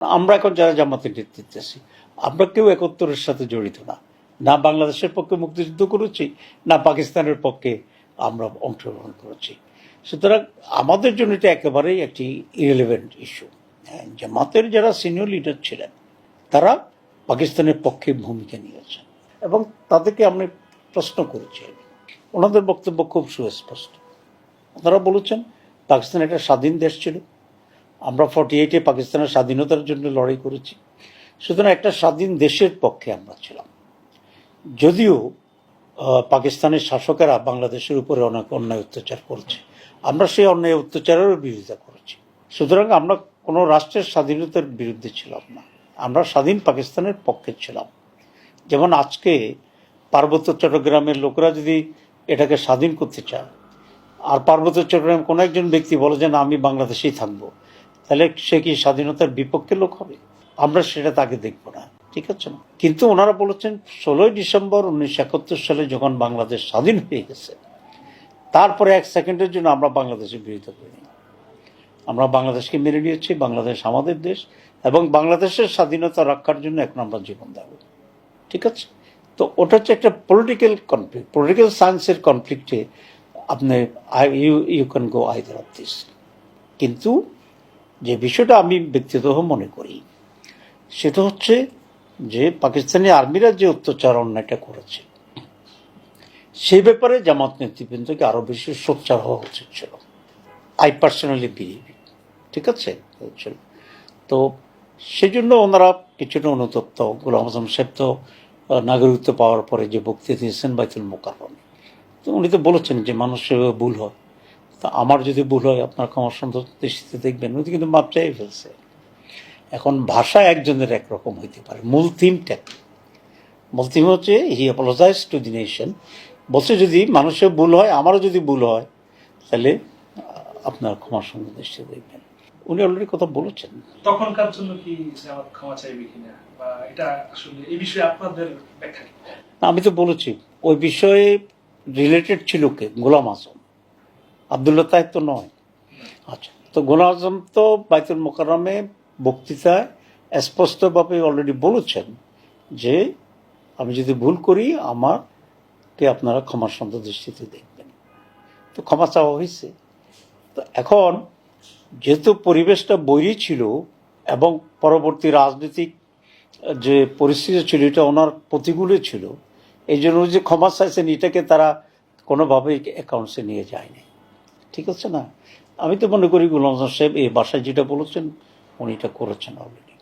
আমরা এখন যারা জামাতের নেতৃত্বে আছি, আমরা কেউ একাত্তরের সাথে জড়িত না। না বাংলাদেশের পক্ষে মুক্তিযুদ্ধ করেছি, না পাকিস্তানের পক্ষে আমরা অংশগ্রহণ করেছি। সুতরাং আমাদের জন্য এটা একেবারেই একটি ইরেলিভেন্ট ইস্যু জামাতের যারা সিনিয়র লিডার ছিলেন, তারা পাকিস্তানের পক্ষে ভূমিকা নিয়েছেন এবং তাদেরকে আমি প্রশ্ন করেছি। ওনাদের বক্তব্য খুব সুস্পষ্ট। ওনারা বলেছেন, পাকিস্তান একটা স্বাধীন দেশ ছিল। আমরা ফর্টি এইটে পাকিস্তানের স্বাধীনতার জন্য লড়াই করেছি। সুতরাং একটা স্বাধীন দেশের পক্ষে আমরা ছিলাম। যদিও পাকিস্তানের শাসকেরা বাংলাদেশের উপরে অনেক অন্যায় অত্যাচার করেছে। আমরা সেই অন্যায় অত্যাচারেরও বিরোধিতা করেছি। সুতরাং আমরা কোনো রাষ্ট্রের স্বাধীনতার বিরুদ্ধে ছিলাম না। আমরা স্বাধীন পাকিস্তানের পক্ষে ছিলাম। যেমন আজকে পার্বত্য চট্টগ্রামের লোকরা যদি এটাকে স্বাধীন করতে চায়, আর পার্বত্য চট্টগ্রাম কোনো একজন ব্যক্তি বলে যে, না, আমি বাংলাদেশেই থাকব। তাহলে সে কি স্বাধীনতার বিপক্ষে লোক হবে? আমরা সেটা তাকে দেখব না, ঠিক আছে? না কিন্তু ওনারা বলেছেন, ষোলোই ডিসেম্বর উনিশশো একাত্তর সালে যখন বাংলাদেশ স্বাধীন হয়ে গেছে, তারপরে এক সেকেন্ডের জন্য আমরা বাংলাদেশের বিরোধিতা করিনি। আমরা বাংলাদেশকে মেনে নিয়েছি, বাংলাদেশ আমাদের দেশ, এবং বাংলাদেশের স্বাধীনতা রক্ষার জন্য এখন আমরা জীবন দেব ঠিক আছে? তো ওটা হচ্ছে একটা পলিটিক্যাল কনফ্লিক্ট পলিটিক্যাল সায়েন্সের কনফ্লিক্টে আপনি you you can go either of this কিন্তু যে বিষয়টা আমি ব্যক্তিগত মনে করি, সেটা হচ্ছে যে পাকিস্তানি আর্মিরা যে অত্যাচার অন্যায়টা করেছে সেই ব্যাপারে জামাত নেতৃবৃন্দকে আরও বেশি সোচ্চার হওয়া উচিত ছিল। আই পার্সোনালি বিলিভ ঠিক আছে? বুঝছেন? তো সেই জন্য ওনারা কিছুটা অনুতপ্ত। গোলাম আজম সাহেব তো নাগরিকত্ব পাওয়ার পরে যে বক্তৃতা দিয়েছেন বাইতুল মোকাররম, তো উনি তো বলেছেন যে মানুষের ভুল হয়। তা আমার যদি ভুল হয় আপনার ক্ষমার সুন্দর দৃষ্টিতে দেখবেন। উনি কিন্তু মাপ চাই ফেলছে। এখন ভাষা একজনের একরকম হইতে পারে। মূল থিমটা? মূল থিম হচ্ছে he apologise to the nation বলছে যদি মানুষের ভুল হয় আমারও যদি ভুল হয় তাহলে আপনার ক্ষমার সুন্দর দৃষ্টিতে দেখবেন। উনি অলরেডি কথা বলেছেন। তখনকার জন্য কি ক্ষমা চাইবে কিনা? বা এটা আসলে এই বিষয়ে আপনাদের ব্যাখ্যা আমি তো বলেছি ওই বিষয়ে রিলেটেড ছিল কে? গোলাম আজম। আবদুল্লাহ তাহেব তো নয়। আচ্ছা তো গোলাম আজম তো বাইতুল মোকাররমে বক্তৃতায় স্পষ্টভাবে অলরেডি বলেছেন যে আমি যদি ভুল করি, আমাকে আপনারা ক্ষমার সুন্দর দৃষ্টিতে দেখবেন। তো ক্ষমা চাওয়া হয়েছে। তো এখন যেহেতু পরিবেশটা বৈরী ছিল এবং পরবর্তী রাজনৈতিক যে পরিস্থিতি ছিল, এটা ওনার প্রতিকূলে ছিল, এই জন্য যে ক্ষমা চাইছেন, এটাকে তারা কোনোভাবেই অ্যাকাউন্টসে নিয়ে যায়নি। ঠিক আছে না? আমি তো মনে করি গুলাম সাহেব এই বাসায় যেটা বলেছেন, উনি এটা করেছেন অলরেডি